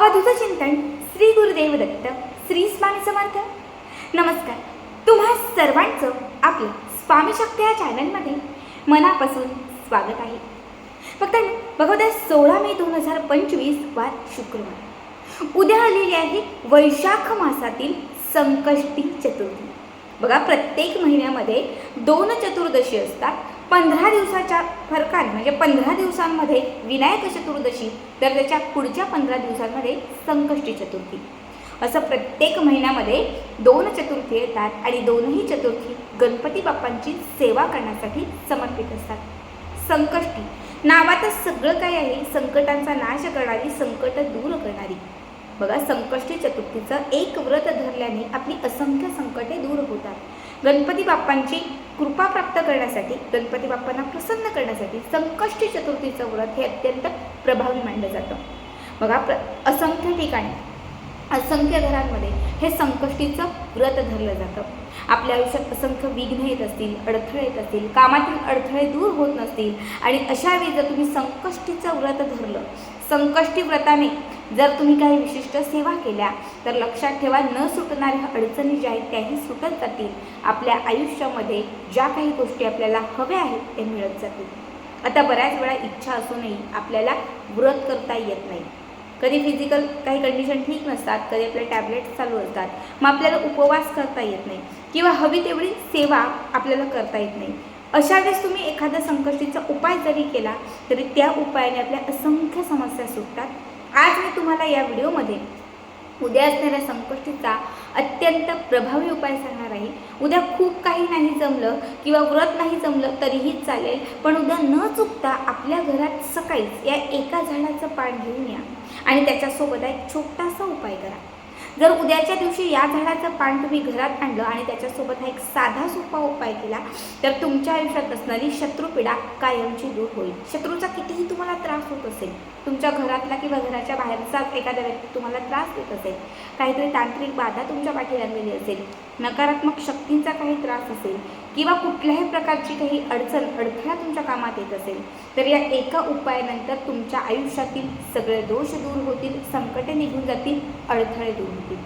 अवधूत चिंतन श्री गुरुदेव दत्त श्री स्वामी समर्थ. नमस्कार. तुम्हा सर्वांचं आपलं स्वामी शक्ती या चॅनलमध्ये मनापासून स्वागत आहे. फक्त बघा सोळा मे दोन हजार पंचवीस वार शुक्रवार. उद्या आलेली आहे वैशाख मासातील संकष्टी चतुर्थी. बघा प्रत्येक महिन्यामध्ये दोन चतुर्दशी असतात. पंधरा दिवसाच्या फरकाने म्हणजे पंधरा दिवसांमध्ये विनायक चतुर्दशी तर त्याच्या पुढच्या पंधरा दिवसांमध्ये संकष्टी चतुर्थी. असं प्रत्येक महिन्यामध्ये दोन चतुर्थी येतात आणि दोनही चतुर्थी गणपती बाप्पांची सेवा करण्यासाठी समर्पित असतात. संकष्टी. नावातच सगळं काय आहे? संकटांचा नाश करणारी संकट दूर करणारी. बघा संकष्टी चतुर्थीचं एक व्रत धरल्याने आपली असंख्य संकटे दूर होतात. गणपती बाप्पांची कृपा प्राप्त करण्यासाठी गणपती बाप्पांना प्रसन्न करण्यासाठी संकष्टी चतुर्थीचं व्रत हे अत्यंत प्रभावी मानलं जातं. बघा प्र असंख्य ठिकाणी असंख्य घरांमध्ये हे संकष्टीचं व्रत धरलं जातं. आपल्या आयुष्यात असंख्य विघ्न येत असतील अडथळे येत असतील कामातील अडथळे दूर होत नसतील आणि अशा वेळी जर तुम्ही संकष्टीचं व्रत धरलं संकष्टी व्रताने जर तुम्ही काही विशिष्ट सेवा केल्या तर लक्षात ठेवा न सुटणाऱ्या अडचणी ज्या आहेत त्याही सुटत जातील. आपल्या आयुष्यामध्ये ज्या काही गोष्टी आपल्याला हव्या आहेत त्या मिळत जातील. आता बऱ्याच वेळा इच्छा असूनही आपल्याला व्रत करता येत नाही. कधी फिजिकल काही कंडिशन ठीक नसतात कधी आपले टॅबलेट्स चालू असतात मग आपल्याला उपवास करता येत नाही किंवा हवी तेवढी सेवा आपल्याला करता येत नाही. अशा वेळेस तुम्ही एखाद्या संकष्टीचा उपाय जरी केला तरी त्या उपायाने आपल्या असंख्य सं आज मी तुम्हाला या व्हिडिओमध्ये उद्या असणाऱ्या संकष्टीचा अत्यंत प्रभावी उपाय सांगणार आहे. उद्या खूप काही नाही जमलं किंवा व्रत नाही जमलं तरीही चालेल पण उद्या न चुकता आपल्या घरात सकाळीच या एका झाडाचं पान घेऊन या आणि त्याच्यासोबत एक छोटासा उपाय करा. जर उद्याच्या दिवशी या झाडाचं पान तुम्ही घरात आणलं आणि त्याच्यासोबत हा एक साधा सोपा उपाय केला तर तुमच्या आयुष्यात असणारी शत्रुपीडा कायमची दूर होईल. शत्रूचा कितीही तुम्हाला त्रास होत असेल तुमच्या घरातला किंवा घराच्या बाहेरचाच एखादा व्यक्ती तुम्हाला त्रास देत असेल काहीतरी तांत्रिक बाधा तुमच्या पाठी लागलेली असेल नकारात्मक शक्तींचा काही त्रास असेल किंवा कुठल्याही प्रकारची काही अडचण अडथळा तुमच्या कामात येत असेल तर या एका उपायानंतर तुमच्या आयुष्यातील सगळे दोष दूर होतील संकटे निघून जातील अडथळे दूर होतील.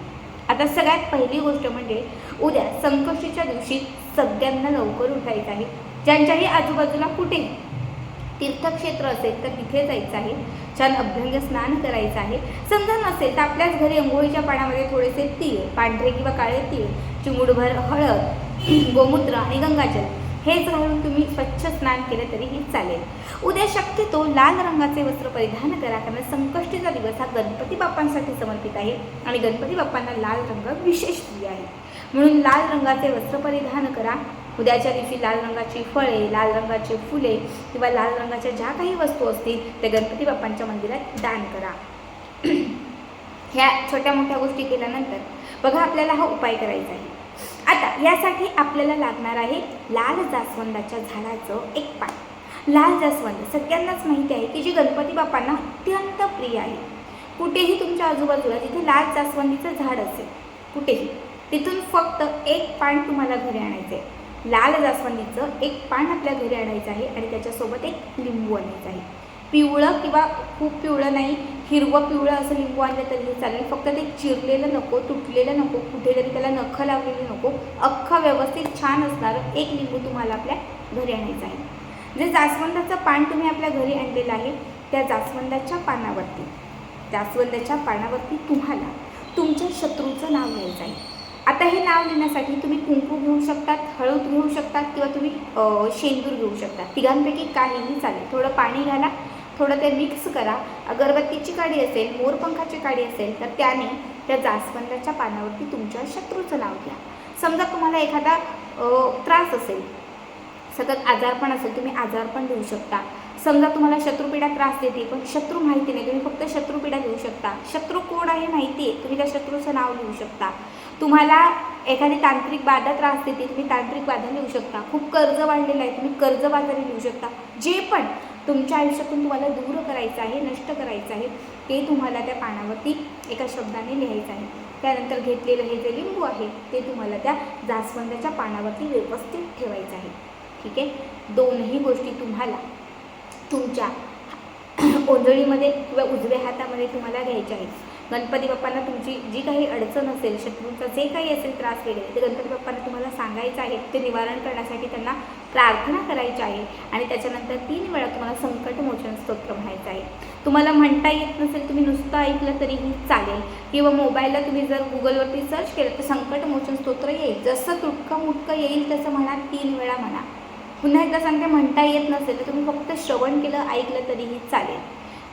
आता सगळ्यात पहिली गोष्ट म्हणजे उद्या संकष्टीच्या दिवशी सगळ्यांना लवकर उठायचं आहे. ज्यांच्याही आजूबाजूला कुठे तीर्थक्षेत्र असेल तर तिथे जायचं आहे. छान अभ्यंग स्नान करायचं आहे. समजा नसेल तर आपल्याच घरी अंघोळीच्या पाण्यामध्ये थोडेसे तीळ पांढरे किंवा काळे तीळ चिमुडभर हळद गोमूत्र आणि गंगाजल. हेच घालून तुम्ही स्वच्छ स्नान केलं तरीही चालेल. उद्या शक्यतो लाल रंगाचे वस्त्र परिधान करा कारण संकष्टीचा दिवस हा गणपती बाप्पांसाठी समर्पित आहे आणि गणपती बाप्पांना लाल रंग विशेष प्रिय आहे. म्हणून लाल रंगाचे वस्त्र परिधान करा. उद्याच्या दिवशी लाल रंगाची फळे लाल रंगाचे फुले किंवा लाल रंगाच्या ज्या काही वस्तू असतील त्या गणपती बाप्पांच्या मंदिरात दान करा. ह्या छोट्या मोठ्या गोष्टी केल्यानंतर बघा आपल्याला हा उपाय करायचा आहे. आता यासाठी आपल्याला लागणार आहे लाल जास्वंदाच्या झाडाचं एक पान. लाल जास्वंद सगळ्यांनाच माहिती आहे की जी गणपती बाप्पांना अत्यंत प्रिय आहे. कुठेही तुमच्या आजूबाजूला जिथे लाल जास्वंदीचं झाड असेल कुठेही तिथून फक्त एक पान तुम्हाला घरी आणायचं आहे लाल जास्वंदीचं एक पान आपल्या घरी आणायचं आहे आणि त्याच्यासोबत एक लिंबू आणायचं आहे. पिवळं किंवा खूप पिवळं नाही हिरवं पिवळं असं लिंबू आणलं तरी चालेल. फक्त ते चिरलेलं नको तुटलेलं नको कुठेतरी त्याला नखं लावलेली नको. अख्खं व्यवस्थित छान असणारं एक लिंबू तुम्हाला आपल्या घरी आणायचं आहे. जे जास्वंदाचं पान तुम्ही आपल्या घरी आणलेलं आहे त्या जास्वंदाच्या पानावरती जास्वंदाच्या पानावरती तुम्हाला तुमच्या शत्रूचं नाव घ्यायचं आहे. आता हे नाव लिहिण्यासाठी तुम्ही कुंकू घेऊ शकतात हळद घेऊ शकतात किंवा तुम्ही शेंदूर घेऊ शकता तिघांपैकी काहीही चालेल. थोडं पाणी घाला थोडं ते मिक्स करा. अगरबत्तीची काडी असेल मोरपंखाची काडी असेल तर त्याने त्या जास्वंदाच्या पानावरती तुमच्या शत्रूचं नाव घ्या. समजा तुम्हाला एखादा त्रास असेल सतत आजारपण असेल तुम्ही आजारपण देऊ शकता. समजा तुम्हाला शत्रुपीडा त्रास देते पण शत्रू माहिती नाही. तुम्ही फक्त शत्रुपीडा घेऊ शकता. शत्रू कोण आहे माहिती आहे तुम्ही त्या शत्रूचं नाव लिहू शकता. तुम्हाला एखादी तांत्रिक बाधा त्रास देते तुम्ही तांत्रिक बाधा लिहू शकता. खूप कर्ज वाढलेलं आहे तुम्ही कर्ज बाजारी लिहू शकता. जे पण तुमच्या आयुष्यातून तुम्हाला दूर करायचं आहे नष्ट करायचं आहे ते तुम्हाला त्या पानावरती एका शब्दाने लिहायचं आहे. त्यानंतर घेतलेलं हे जे लिंबू आहे ते तुम्हाला त्या जास्वंदाच्या पानावरती व्यवस्थित ठेवायचं आहे. ठीक आहे? दोनही गोष्टी तुम्हाला तुमच्या ओंजळीमध्ये किंवा उजव्या हातामध्ये तुम्हाला घ्यायचे आहे गणपती बाप्पांना तुमची जी काही अडचण असेल शत्रूंचा जे काही असेल त्रास वगैरे ते गणपती बाप्पांना तुम्हाला सांगायचं आहे. ते निवारण करण्यासाठी त्यांना प्रार्थना करायची आहे आणि त्याच्यानंतर तीन वेळा तुम्हाला संकटमोचन स्तोत्र म्हणायचं आहे. तुम्हाला म्हणता येत नसेल तुम्ही नुसतं ऐकलं तरीही चालेल. किंवा मोबाईलला तुम्ही जर गुगलवरती सर्च केलं तर संकटमोचन स्तोत्र येईल. जसं तुटकं मुटकं येईल तसं म्हणा तीन वेळा म्हणा. पुन्हा एकदा सांगते म्हणता येत नसेल तर तुम्ही फक्त श्रवण केलं ऐकलं तरीही चालेल.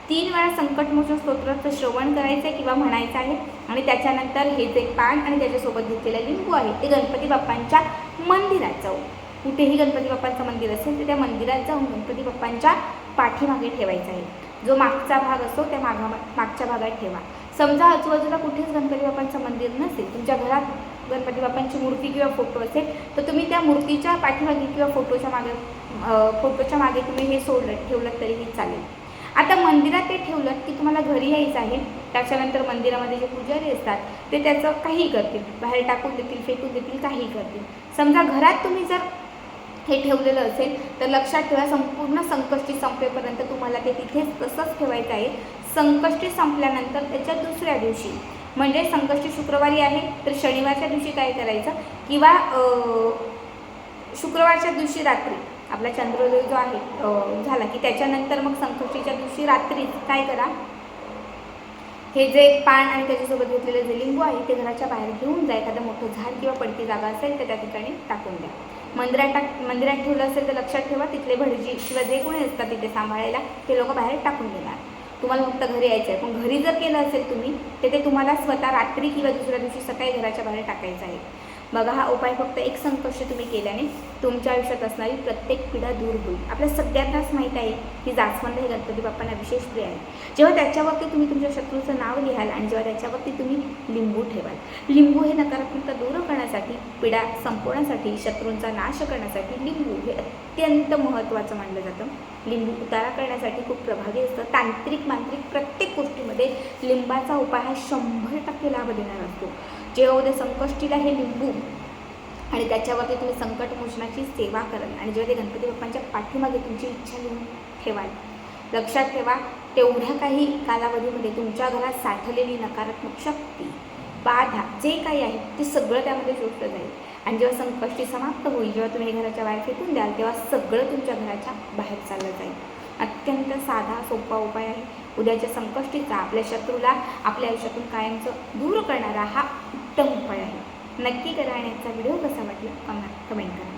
तीन वेळा संकटमोचन स्तोत्राचं श्रवण करायचं आहे किंवा म्हणायचं आहे आणि त्याच्यानंतर हे जे पान आणि त्याच्यासोबत घेतलेलं लिंबू आहे. ते गणपती बाप्पांच्या मंदिरात जाऊ. कुठेही गणपती बाप्पांचं मंदिर असेल तर त्या मंदिरात जाऊन गणपती बाप्पांच्या पाठीमागे ठेवायचं आहे. जो मागचा भाग असतो त्या मागा मागच्या भागात ठेवा. समजा आजूबाजूला कुठेच गणपती बाप्पांचं मंदिर नसेल तुमच्या घरात गणपती बाप्पांची मूर्ती किंवा फोटो असेल तर तुम्ही त्या मूर्तीच्या पाठीमागे किंवा फोटोच्या मागे फोटोच्या मागे तुम्ही हे सोडलं ठेवलं तरीही चालेल. आता मंदिरात ते ठेवलं की तुम्हाला घरी यायचं आहे त्याच्यानंतर मंदिरामध्ये जे पुजारी असतात ते त्याचं काही करतील बाहेर टाकून देतील फेकून देतील काही करतील. समजा घरात तुम्ही जर हे ठेवलेलं असेल तर लक्षात ठेवा संपूर्ण संकष्टी संपेपर्यंत तुम्हाला ते तिथेच तसंच ठेवायचं आहे. संकष्टी संपल्यानंतर त्याच्या दुसऱ्या दिवशी म्हणजे संकष्टी शुक्रवारी आहे तर शनिवारच्या दिवशी काय करायचं? किंवा शुक्रवारच्या दिवशी रात्री आपला चंद्रोदय जो आहे झाला की त्याच्यानंतर मग संकष्टीच्या दिवशी रात्री काय करा? हे जे पान आणि त्याच्यासोबत घेतलेलं जे लिंबू आहे ते घराच्या बाहेर घेऊन जा एखादं मोठं झाड किंवा पडती जागा असेल तर त्या ठिकाणी टाकून द्या. मंदिरात टाक मंदिरात ठेवलं असेल तर लक्षात ठेवा तिथले भटजी किंवा जे कोणी असतात तिथे सांभाळायला ते लोक बाहेर टाकून देणार. तुम्हाला फक्त घरी यायचं आहे. पण घरी जर केलं असेल तुम्ही तर ते तुम्हाला स्वतः रात्री किंवा दुसऱ्या दिवशी सकाळी घराच्या बाहेर टाकायचं आहे. बघा हा उपाय फक्त एक संकष्ट तुम्ही केल्याने तुमच्या आयुष्यात असणारी प्रत्येक पिढा दूर होईल. आपल्या सगळ्यांनाच माहीत आहे की जास्वंद हे गणपती बाप्पांना विशेष प्रिय आहे. जेव्हा त्याच्यावरती तुम्ही तुमच्या शत्रूचं नाव लिहाल आणि जेव्हा त्याच्यावरती तुम्ही लिंबू ठेवाल लिंबू हे नकारात्मकता दूर करण्यासाठी पिढा संपवण्यासाठी शत्रूंचा नाश करण्यासाठी लिंबू हे अत्यंत महत्त्वाचं मानलं जातं. लिंबू उतारा करण्यासाठी खूप प्रभावी असतं. तांत्रिक मांत्रिक प्रत्येक गोष्टीमध्ये लिंबाचा उपाय हा शंभर टक्के लाभ देणार असतो. जेव्हा उद्या संकष्टीला हे लिंबू. आणि त्याच्यावरती तुम्ही संकट मोचनाची सेवा कराल. आणि जेव्हा ते गणपती बाप्पांच्या पाठीमागे तुमची इच्छा लिहून ठेवाल लक्षात ठेवा तेवढ्या काही कालावधीमध्ये तुमच्या घरात साठलेली नकारात्मक शक्ती बाधा जे काही आहे ते सगळं त्यामध्ये शोषलं जाईल. आणि जेव्हा संकष्टी समाप्त होईल जेव्हा तुम्ही घराच्या बाहेर फेकून द्याल तेव्हा सगळं तुमच्या घराच्या बाहेर चाललं जाईल. अत्यंत साधा सोपा उपाय आहे. उद्याच्या संकष्टीचा आपल्या शत्रूला आपल्या आयुष्यातून कायमचं दूर करणारा हा उत्तम उपाय आहे. नक्की करा आणि याचा व्हिडिओ कसा वाटला? कमेंट कमेंट करा.